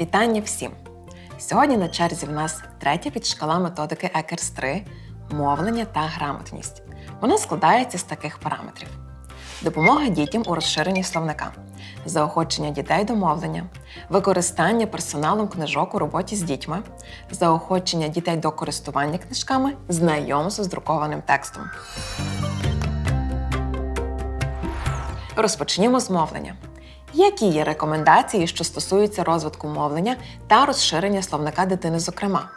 Вітання всім! Сьогодні на черзі в нас третя підшкала методики Екерс 3 мовлення та грамотність. Вона складається з таких параметрів: допомога дітям у розширенні словника, заохочення дітей до мовлення, використання персоналом книжок у роботі з дітьми, заохочення дітей до користування книжками, знайомство з друкованим текстом. Розпочнімо з мовлення. Які є рекомендації, що стосуються розвитку мовлення та розширення словника дитини, зокрема?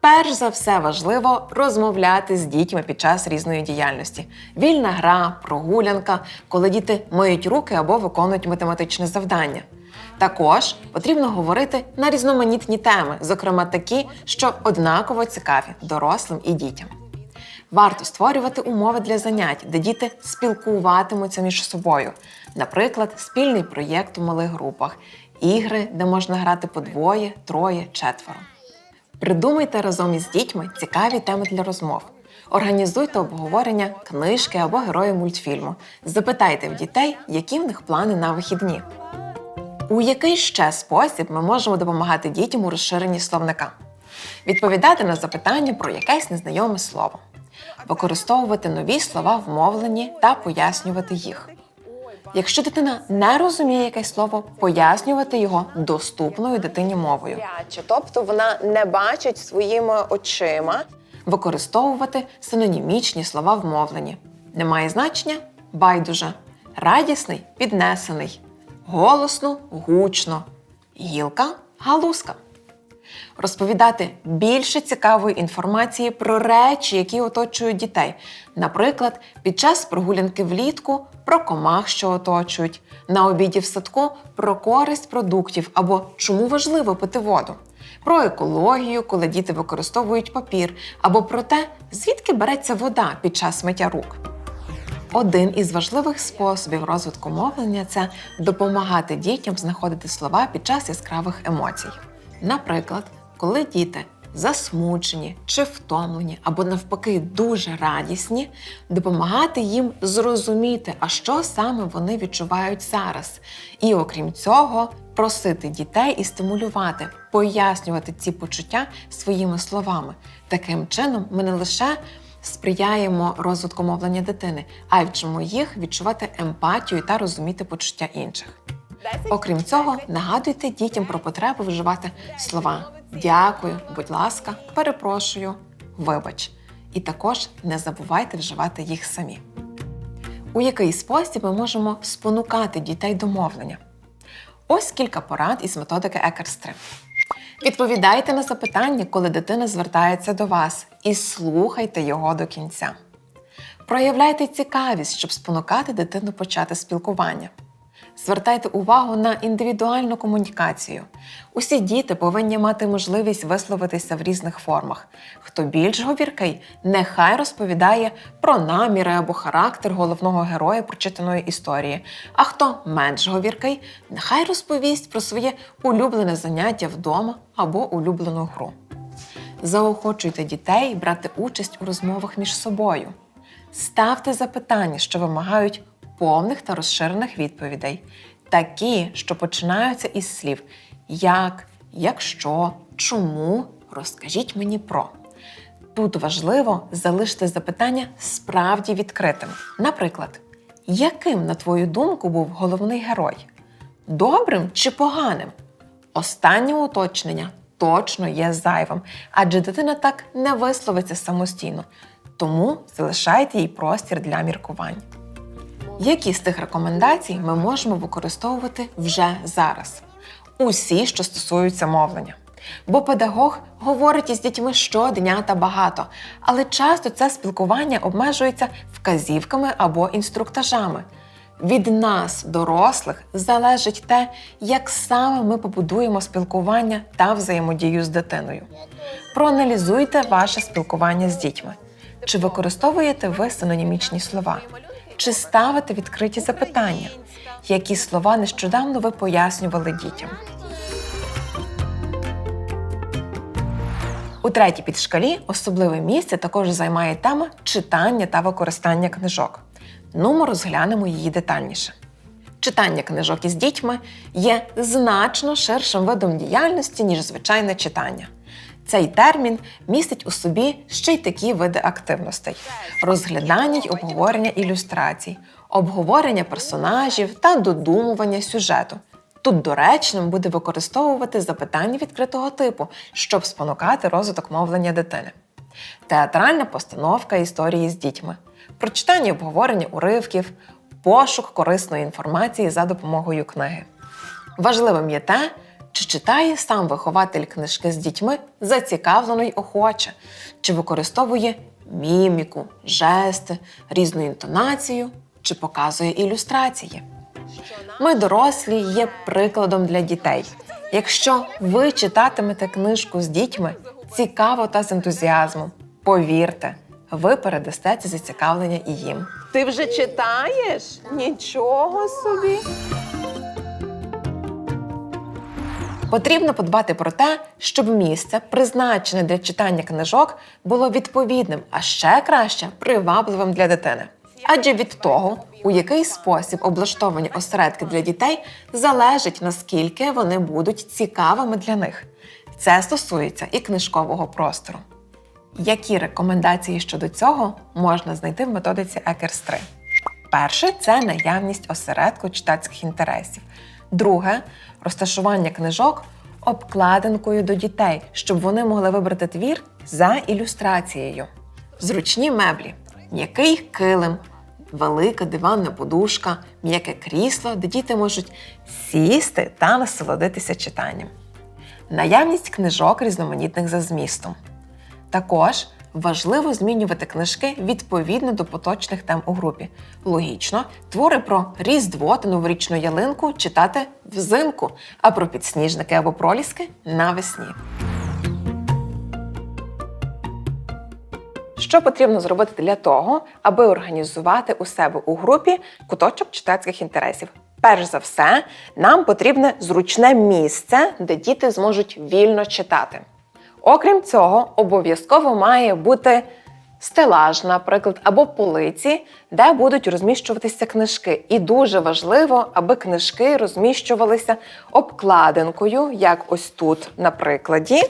Перш за все важливо розмовляти з дітьми під час різної діяльності: вільна гра, прогулянка, коли діти миють руки або виконують математичне завдання. Також потрібно говорити на різноманітні теми, зокрема такі, що однаково цікаві дорослим і дітям. Варто створювати умови для занять, де діти спілкуватимуться між собою. Наприклад, спільний проєкт у малих групах, ігри, де можна грати по двоє, троє, четверо. Придумайте разом із дітьми цікаві теми для розмов. Організуйте обговорення книжки або героїв мультфільму. Запитайте в дітей, які в них плани на вихідні. У який ще спосіб ми можемо допомагати дітям у розширенні словника? Відповідати на запитання про якесь незнайоме слово, використовувати нові слова в мовленні та пояснювати їх. Якщо дитина не розуміє якесь слово, пояснювати його доступною дитині мовою. Тобто вона не бачить своїми очима. Використовувати синонімічні слова в мовленні. Немає значення байдуже, радісний піднесений, голосно гучно, гілка галузка. Розповідати більше цікавої інформації про речі, які оточують дітей. Наприклад, під час прогулянки влітку про комах, що оточують, на обіді в садку про користь продуктів або чому важливо пити воду, про екологію, коли діти використовують папір, або про те, звідки береться вода під час миття рук. Один із важливих способів розвитку мовлення це допомагати дітям знаходити слова під час яскравих емоцій. Наприклад, коли діти засмучені чи втомлені, або навпаки дуже радісні, допомагати їм зрозуміти, а що саме вони відчувають зараз. І окрім цього, просити дітей і стимулювати, пояснювати ці почуття своїми словами. Таким чином, ми не лише сприяємо розвитку мовлення дитини, а й вчимо їх відчувати емпатію та розуміти почуття інших. Окрім цього, нагадуйте дітям про потребу вживати слова дякую, будь ласка, перепрошую, вибач. І також не забувайте вживати їх самі. У який спосіб ми можемо спонукати дітей до мовлення? Ось кілька порад із методики Екерс 3. Відповідайте на запитання, коли дитина звертається до вас, і слухайте його до кінця. Проявляйте цікавість, щоб спонукати дитину почати спілкування. Звертайте увагу на індивідуальну комунікацію. Усі діти повинні мати можливість висловитися в різних формах. Хто більш говіркий, нехай розповідає про наміри або характер головного героя прочитаної історії. А хто менш говіркий, нехай розповість про своє улюблене заняття вдома або улюблену гру. Заохочуйте дітей брати участь у розмовах між собою. Ставте запитання, що вимагають повних та розширених відповідей, такі, що починаються із слів як, якщо, чому, розкажіть мені про. Тут важливо залишити запитання справді відкритим. Наприклад, яким, на твою думку, був головний герой? Добрим чи поганим? Останнє уточнення точно є зайвим, адже дитина так не висловиться самостійно, тому залишайте їй простір для міркувань. Які з тих рекомендацій ми можемо використовувати вже зараз? Усі, що стосуються мовлення. Бо педагог говорить із дітьми щодня та багато, але часто це спілкування обмежується вказівками або інструктажами. Від нас, дорослих, залежить те, як саме ми побудуємо спілкування та взаємодію з дитиною. Проаналізуйте ваше спілкування з дітьми. Чи використовуєте ви синонімічні слова? Чи ставите відкриті запитання? Які слова нещодавно ви пояснювали дітям? У третій підшкалі особливе місце також займає тема читання та використання книжок. Ну, ми розглянемо її детальніше. Читання книжок із дітьми є значно ширшим видом діяльності, ніж звичайне читання. Цей термін містить у собі ще й такі види активностей: розглядання й обговорення ілюстрацій, обговорення персонажів та додумування сюжету. Тут доречним буде використовувати запитання відкритого типу, щоб спонукати розвиток мовлення дитини. Театральна постановка історії з дітьми, прочитання і обговорення уривків, пошук корисної інформації за допомогою книги. Важливим є те, чи читає сам вихователь книжки з дітьми зацікавлено й охоче, чи використовує міміку, жести, різну інтонацію, чи показує ілюстрації. Ми, дорослі, є прикладом для дітей. Якщо ви читатимете книжку з дітьми цікаво та з ентузіазмом, повірте, ви передасте це зацікавлення і їм. Ти вже читаєш? Нічого собі. Потрібно подбати про те, щоб місце, призначене для читання книжок, було відповідним, а ще краще привабливим для дитини. Адже від того, у який спосіб облаштовані осередки для дітей, залежить наскільки вони будуть цікавими для них. Це стосується і книжкового простору. Які рекомендації щодо цього можна знайти в методиці Екерс 3? Перше це наявність осередку читацьких інтересів. Друге розташування книжок обкладинкою до дітей, щоб вони могли вибрати твір за ілюстрацією. Зручні меблі, м'який килим, велика диванна подушка, м'яке крісло, де діти можуть сісти та насолодитися читанням. Наявність книжок різноманітних за змістом. Також важливо змінювати книжки відповідно до поточних тем у групі. Логічно, твори про Різдво та новорічну ялинку читати взимку, а про підсніжники або проліски навесні. Що потрібно зробити для того, аби організувати у себе у групі куточок читацьких інтересів? Перш за все, нам потрібне зручне місце, де діти зможуть вільно читати. Окрім цього, обов'язково має бути стелаж, наприклад, або полиці, де будуть розміщуватися книжки. І дуже важливо, аби книжки розміщувалися обкладинкою, як ось тут на прикладі,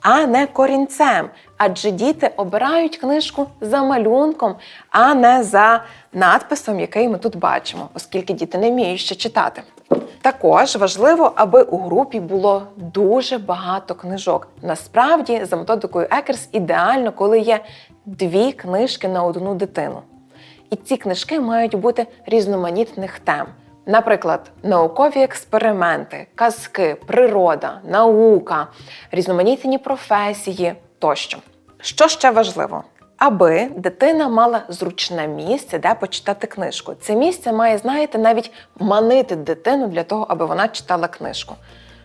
а не корінцем. Адже діти обирають книжку за малюнком, а не за надписом, який ми тут бачимо, оскільки діти не вміють ще читати. Також важливо, аби у групі було дуже багато книжок. Насправді, за методикою Екерс, ідеально, коли є дві книжки на одну дитину. І ці книжки мають бути різноманітних тем. Наприклад, наукові експерименти, казки, природа, наука, різноманітні професії тощо. Що ще важливо? Аби дитина мала зручне місце, де почитати книжку. Це місце має, знаєте, навіть манити дитину для того, аби вона читала книжку.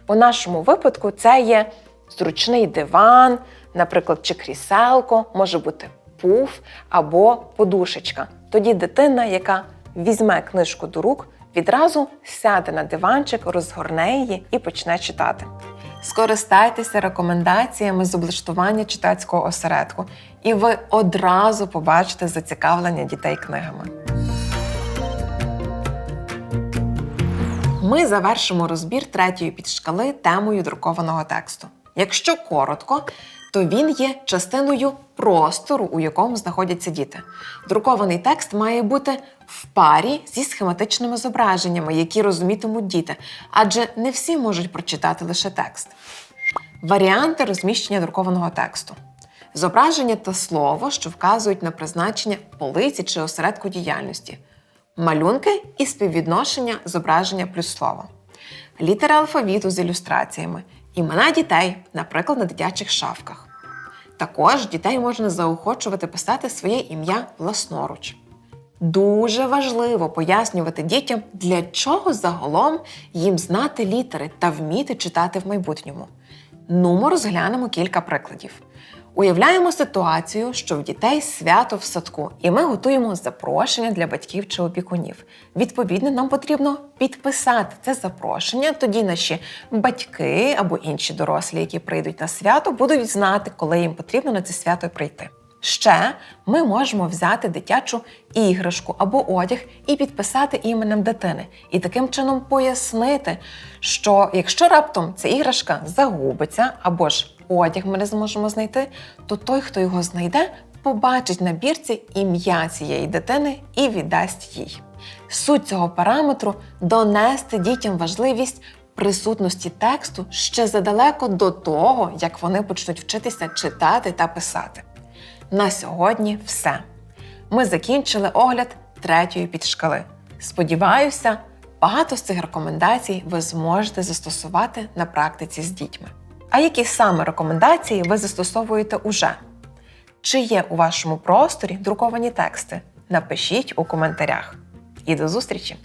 У нашому випадку це є зручний диван, наприклад, чи кріселко, може бути пуф або подушечка. Тоді дитина, яка візьме книжку до рук, відразу сяде на диванчик, розгорне її і почне читати. Скористайтеся рекомендаціями з облаштування читацького осередку, і ви одразу побачите зацікавлення дітей книгами. Ми завершимо розбір третьої підшкали темою друкованого тексту. Якщо коротко, то він є частиною простору, у якому знаходяться діти. Друкований текст має бути в парі зі схематичними зображеннями, які розумітимуть діти, адже не всі можуть прочитати лише текст. Варіанти розміщення друкованого тексту. Зображення та слово, що вказують на призначення полиці чи осередку діяльності. Малюнки і співвідношення зображення плюс слово. Літери алфавіту з ілюстраціями. Імена дітей, наприклад, на дитячих шафках. Також дітей можна заохочувати писати своє ім'я власноруч. Дуже важливо пояснювати дітям, для чого загалом їм знати літери та вміти читати в майбутньому. Ну, ми розглянемо кілька прикладів. Уявляємо ситуацію, що в дітей свято в садку, і ми готуємо запрошення для батьків чи опікунів. Відповідно, нам потрібно підписати це запрошення. Тоді наші батьки або інші дорослі, які прийдуть на свято, будуть знати, коли їм потрібно на це свято прийти. Ще ми можемо взяти дитячу іграшку або одяг і підписати іменем дитини, і таким чином пояснити, що якщо раптом ця іграшка загубиться або ж одяг ми не зможемо знайти, то той, хто його знайде, побачить на бірці ім'я цієї дитини і віддасть їй. Суть цього параметру донести дітям важливість присутності тексту ще задалеко до того, як вони почнуть вчитися читати та писати. На сьогодні все. Ми закінчили огляд третьої підшкали. Сподіваюся, багато з цих рекомендацій ви зможете застосувати на практиці з дітьми. А які саме рекомендації ви застосовуєте уже? Чи є у вашому просторі друковані тексти? Напишіть у коментарях. І до зустрічі!